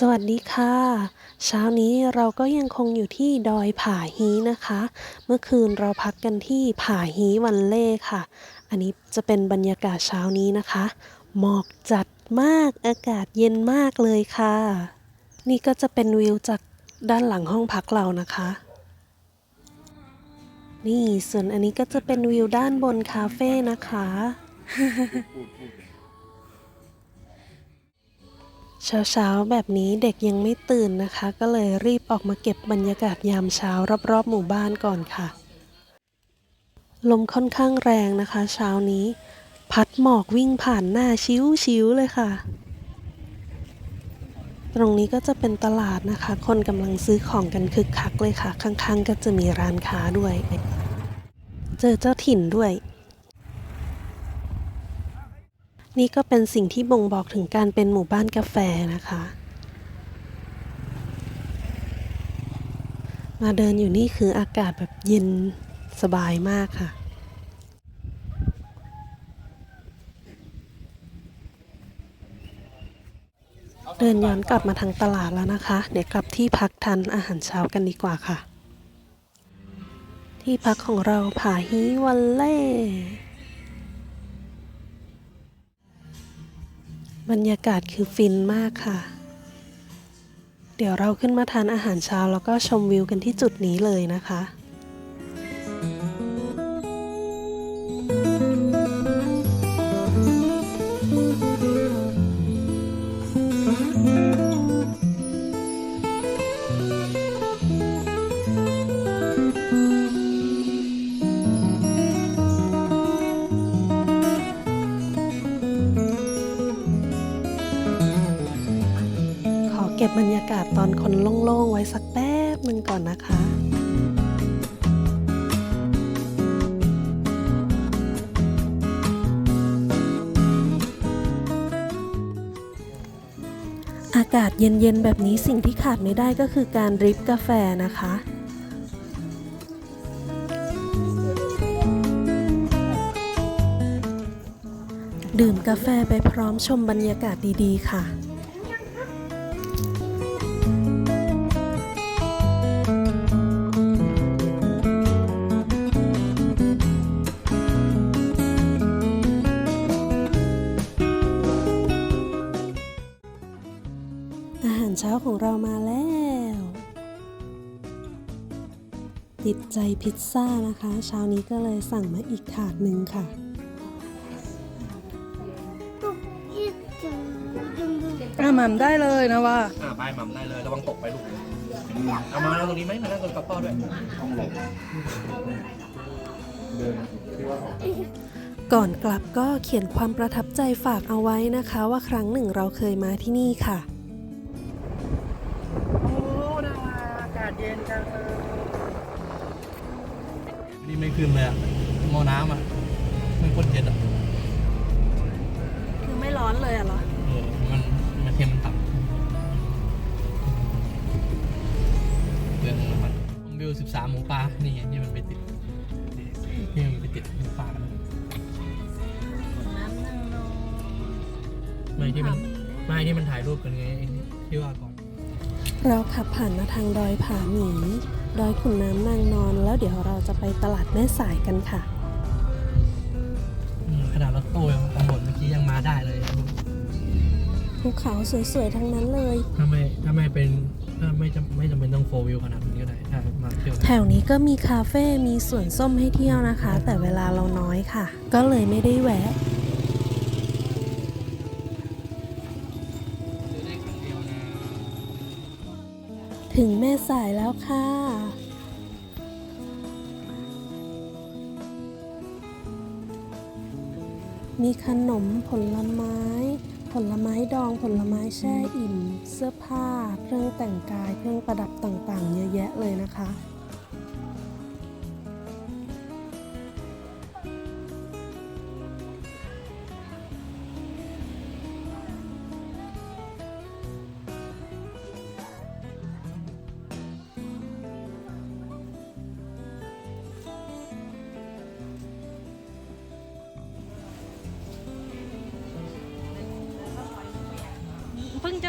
สวัสดีค่ะ เช้านี้เราก็ยังคงอยู่ที่ดอยผาฮีนะคะ เมื่อคืนเราพักกันที่ผาฮีวันเล่ค่ะ อันนี้จะเป็นบรรยากาศเช้านี้นะคะ หมอกจัดมากอากาศเย็นมากเลยค่ะ นี่ก็จะเป็นวิวจากด้านหลังห้องพักเรานะคะ นี่ส่วนอันนี้ก็จะเป็นวิวด้านบนคาเฟ่นะคะ เช้าๆ แบบนี้เด็กยังไม่ตื่นนะคะ ก็เลยรีบออกมาเก็บบรรยากาศยามเช้ารอบๆ หมู่บ้านก่อนค่ะ ลมค่อนข้างแรงนะคะ เช้านี้ พัดหมอกวิ่งผ่านหน้าชิวๆเลยค่ะ ตรงนี้ก็จะเป็นตลาดนะคะ คนกำลังซื้อของกันคึกคักเลยค่ะ ข้างๆ ก็จะมีร้านค้าด้วย เจอเจ้าถิ่นด้วย นี่ก็เป็นสิ่งที่บ่งบอกถึงการเป็นหมู่บ้านกาแฟนะคะ มาเดินอยู่นี่คืออากาศแบบเย็นสบายมากค่ะเดินย้อนกลับมาทางตลาดแล้วนะคะ เดี๋ยวกลับที่พักทานอาหารเช้ากันดีกว่าค่ะ ที่พักของเราผาฮีวันเล่ บรรยากาศคือฟินมากค่ะ เดี๋ยวเราขึ้นมาทานอาหารเช้าแล้วก็ชมวิวกันที่จุดนี้เลยนะคะ บรรยากาศตอนคนโล่ง ๆ ไว้สักแป๊บหนึ่งก่อนนะคะอากาศเย็น ๆ แบบนี้สิ่งที่ขาดไม่ได้ก็คือการดริปกาแฟนะคะ ดื่มกาแฟไปพร้อมชมบรรยากาศดี ๆ ค่ะ ช้าของเรามาแล้ว ติดใจพิซซ่านะคะเช้านี้ก็เลยสั่งมาอีกถาดหนึ่งค่ะ อะหม่ำได้เลยนะว่า อ่าไปหม่ำได้เลยระวังตกไปลูกเอามานั่งตรงนี้ไหมมานั่งตรงกับพ่อด้วยก่อนกลับก็เขียนความประทับใจฝากเอาไว้นะคะ ว่าครั้งหนึ่งเราเคยมาที่นี่ค่ะ เย็นจังเลยนี่ไม่ขึ้นเลยอะหม้อน้ำอะมันโคตรเย็นอะคือไม่ร้อนเลยอะเหรอ เออมันมันเค็มมันต่ำเรื่องมันวิวสิบสามหมูป่านี่ไงที่มันไปติดที่มันไปติดหมูป่าไม่ที่มันไม่ที่มันถ่ายรูปกันไงที่ว่าก่อน เราขับผ่านมาทางดอยผาหมี ดอยขุนน้ำนางนอน แล้วเดี๋ยวเราจะไปตลาดแม่สายกันค่ะอืมขนาดรถตู้ยังตำรวจเมื่อกี้ยังมาได้เลยภูเขาสวยๆทั้งนั้นเลย ถ้าไม่ถ้าไม่เป็นถ้าไม่จำไม่จำเป็นต้องโฟวิวขนาดนี้ก็ได้ถ้ามาเที่ยวแถวนี้ก็มีคาเฟ่ มีสวนส้มให้เที่ยวนะคะ แต่เวลาเราน้อยค่ะ ก็เลยไม่ได้แวะ ถึงแม่สายแล้วค่ะ มีขนมผลไม้ ผลไม้ดองผลไม้แช่อิ่ม เสื้อผ้า เครื่องแต่งกาย เครื่องประดับต่างๆ เยอะแยะเลยนะคะ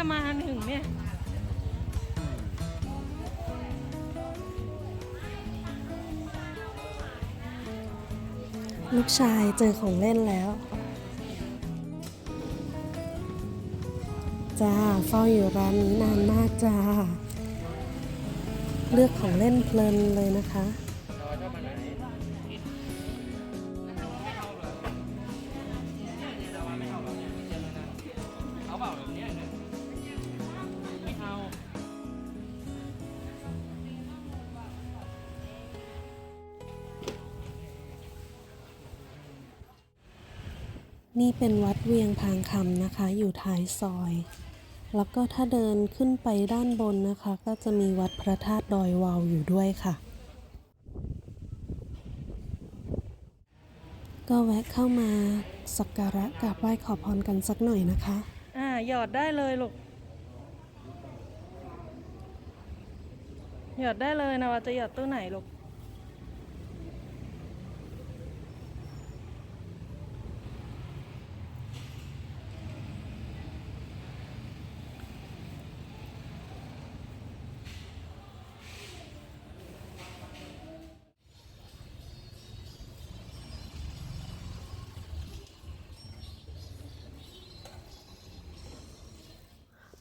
จะมาถึงเนี่ย ลูกชายเจอของเล่นแล้ว จ้าเฝ้าอยู่ร้านนี้นานมากจ้า เลือกของเล่นเพลินเลยนะคะ นี่เป็นวัดเวียงพางคำนะคะ อยู่ท้ายซอย แล้วก็ถ้าเดินขึ้นไปด้านบนนะคะ ก็จะมีวัดพระธาตุดอยวาวอยู่ด้วยค่ะ ก็แวะเข้ามาสักการะกราบไหว้ขอพรกันสักหน่อยนะคะ อ่าหยอดได้เลยลูก หยอดได้เลยนะว่าจะหยอดตู้ไหนลูก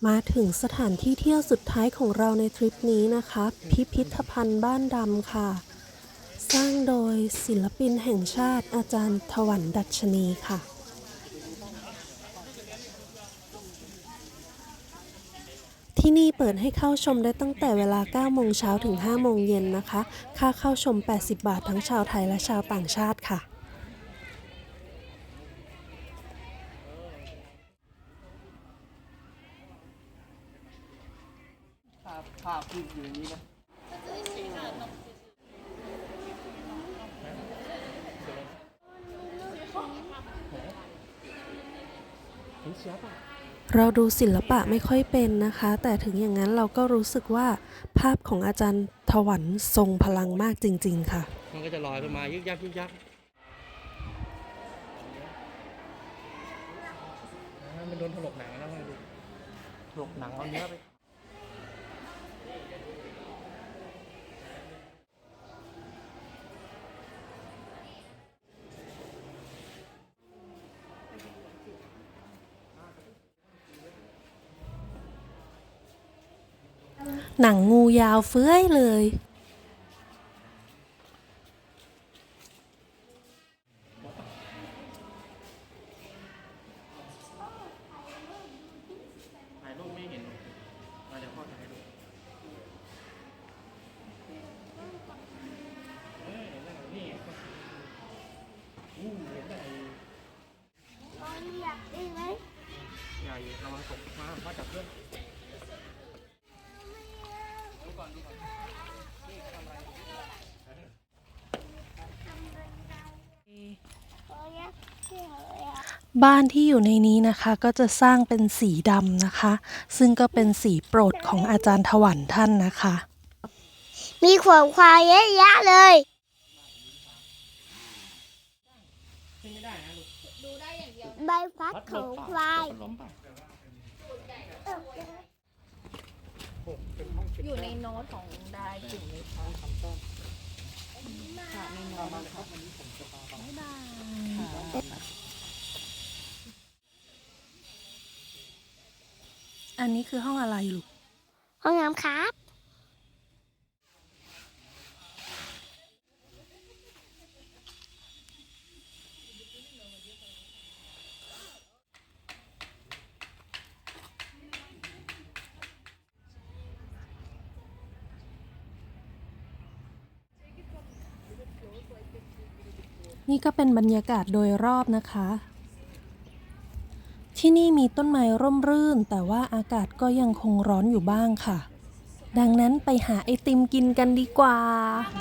มาถึงสถานที่เที่ยวสุดท้ายของเราในทริปนี้นะคะ พิพิธภัณฑ์บ้านดำค่ะ สร้างโดยศิลปินแห่งชาติอาจารย์ถวันดัชนีค่ะที่นี่เปิดให้เข้าชมได้ตั้งแต่เวลา 9 โมงเช้าถึง 5 โมงเย็นนะคะ ค่าเข้าชม 80 บาททั้งชาวไทยและชาวต่างชาติค่ะ ภาพภาพที่อยู่ในนี้นะเราดูศิลปะไม่ค่อยเป็นนะคะ แต่ถึงอย่างนั้นเราก็รู้สึกว่าภาพของอาจารย์ถวันทรงพลังมากจริง ๆ ค่ะ มันก็จะลอยไปมายึกยักยึกยักอ่ามันโดนถลกหนังแล้วไงดูถลกหนังเอาเนื้อไป หนังงูยาวเฟื้อยเลย ถ่ายรูปไม่เห็นมาเดี๋ยวพ่อถ่ายให้ดูเอ้ยเห็นแล้วนี่อู้เห็นได้ใหญ่ระวังตกมาพ่อจับเพื่อนดูก่อนดูก่อนนี่ทำอะไร บ้านที่อยู่ในนี้นะคะก็จะสร้างเป็นสีดำนะคะ ซึ่งก็เป็นสีโปรดของอาจารย์ถวันท่านนะคะ มีขวงควายเยอะแยะเลยใบพัดของควาย อยู่ในโน้ตของดายกลุ่มเลยค่ะค่ะในโน้ตค่ะบ๊ายบายค่ะ อั นนี้คือห้องอะไรลูก ห้องน้ำครับ นี่ก็เป็นบรรยากาศโดยรอบนะคะ ที่นี่มีต้นไม้ร่มรื่น แต่ว่าอากาศก็ยังคงร้อนอยู่บ้างค่ะ ดังนั้นไปหาไอติมกินกันดีกว่า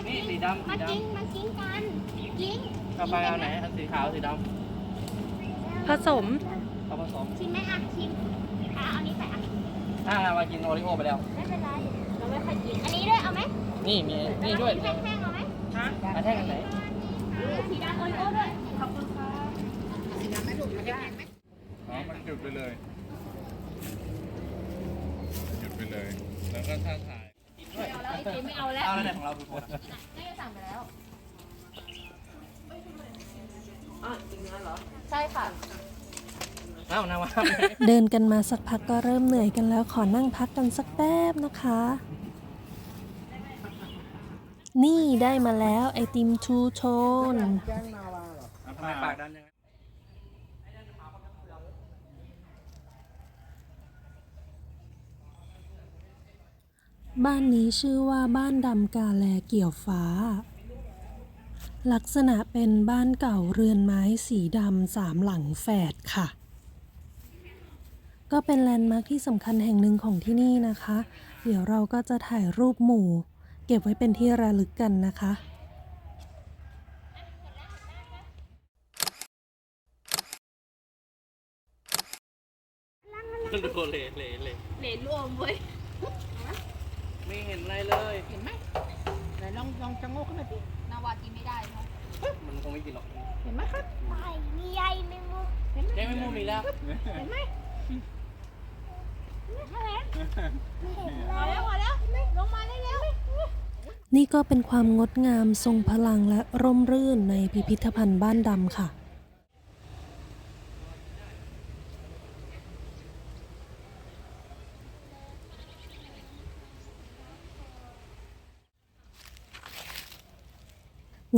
นี่สีดำสีมาดกินมากินกันกินำกาแฟเอาไหนอันสีขาวสีดผสมำเอาผสมชิมไหมอะชิมอะเอานี้ไปอะถ้ามากินโอริโอไปแล้ว ไม่เป็นไรเราไม่ค่อยกินอันนี้ด้วยเอาไหมนี่มีนี่ด้วยแท่งๆเอาไหมมาแท่งอันไหน สีดำโอริโอ้ด้วยมัน หยุดไปเลย หยุดไปเลย แล้วก็ท่าถ่ายเอาแล้วไอติมไม่เอาแล้วเอาแล้วไหนของเราคือคนน่าจะสั่งไปแล้วอ้าวจริงๆเหรอ ใช่ค่ะ เอ้านาวาเดินกันมาสักพักก็เริ่มเหนื่อยกันแล้วขอนั่งพักกันสักแป๊บนะคะ นี่ได้มาแล้วไอติมชูโชนแกล้งนาวาเหรอทำไมปากดันยังไง บ้านนี้ชื่อว่าบ้านดำกาแลเกี่ยวฟ้า ลักษณะเป็นบ้านเก่าเรือนไม้สีดำสามหลังแฝดค่ะ ก็เป็นแลนด์มาร์คที่สำคัญแห่งหนึ่งของที่นี่นะคะ เดี๋ยวเราก็จะถ่ายรูปหมู่ เก็บไว้เป็นที่ระลึกกันนะคะดูเละเละเละเหรนรวมเว้ย ไม่เห็นอะไรเลย เห็นไหมไหนลองลองจะโงกขึ้นมาสินาวากินไม่ได้ใช่ไหมมันคงไม่กินหรอกเห็นไหมครับ ไม่มีใยแมงมุมได้ไม่มูมีแล้วเห็นไหมมาแล้วมาแล้วลงมาได้แล้วนี่ก็เป็นความงดงามทรงพลังและร่มรื่นในพิพิธภัณฑ์บ้านดำค่ะ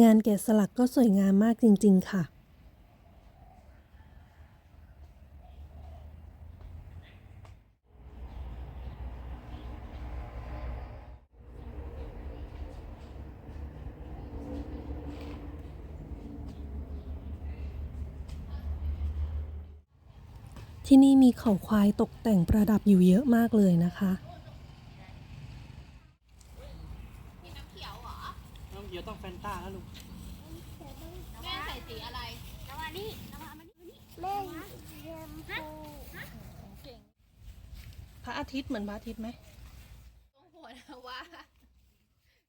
งานแกะสลักก็สวยงามมากจริง ๆ ค่ะ ที่นี่มีเขาควายตกแต่งประดับอยู่เยอะมากเลยนะคะ มีน้ำเขียวเหรอ น้ำเขียวต้องแฟนต้าแล้วลูก แม่ใส่สีอะไรนาวานี่นาวามานี่แม่เยี่ยมปูเก่ง พ ระอาทิตย์เหมือนพระอาทิตย์ไหมตรงหัวนาวา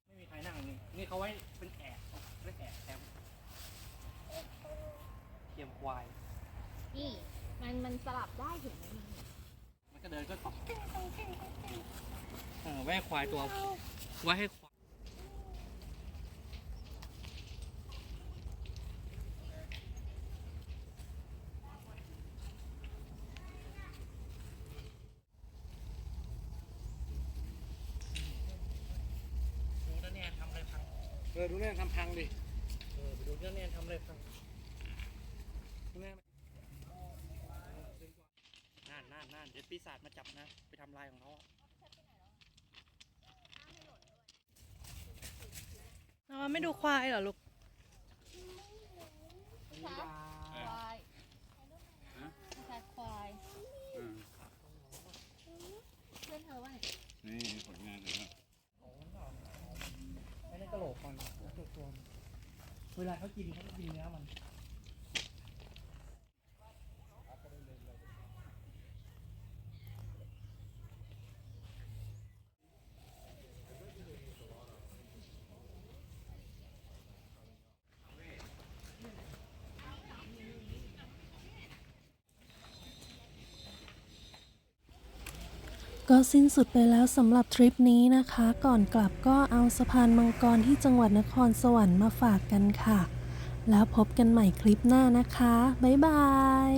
ไม่มีใครนั่งนี่นี่เขาไว้เป็นแอบเป็นแอบแคมป์เทียมควาย นี่มันมันสลับได้เห็นไหมมันก็เดินก็ตอกเออไว้ให้ควายตัว ไว้ให้ควายดูนะเนี่ยทำอะไรพัง เออดูเนี่ยทำพังดิ เออไปดูนะเนี่ยทำอะไรพังนั่นนั่นนั่นเดี๋ยวปีศาจมาจับนะ ไปทำลายของเขาอะนาไม่ดูควายเหรอลูก ไม่ดูยควายควายเพื่อนเธอว่าไง นี่ผลงานเห็นไหม ไม่ได้กระโหลกมันตัวตัวมัน เขากินเขากินเนื้อมัน ก็สิ้นสุดไปแล้วสำหรับทริปนี้นะคะ ก่อนกลับก็เอาสะพานมังกรที่จังหวัดนครสวรรค์มาฝากกันค่ะ แล้วพบกันใหม่คลิปหน้านะคะ บ๊ายบาย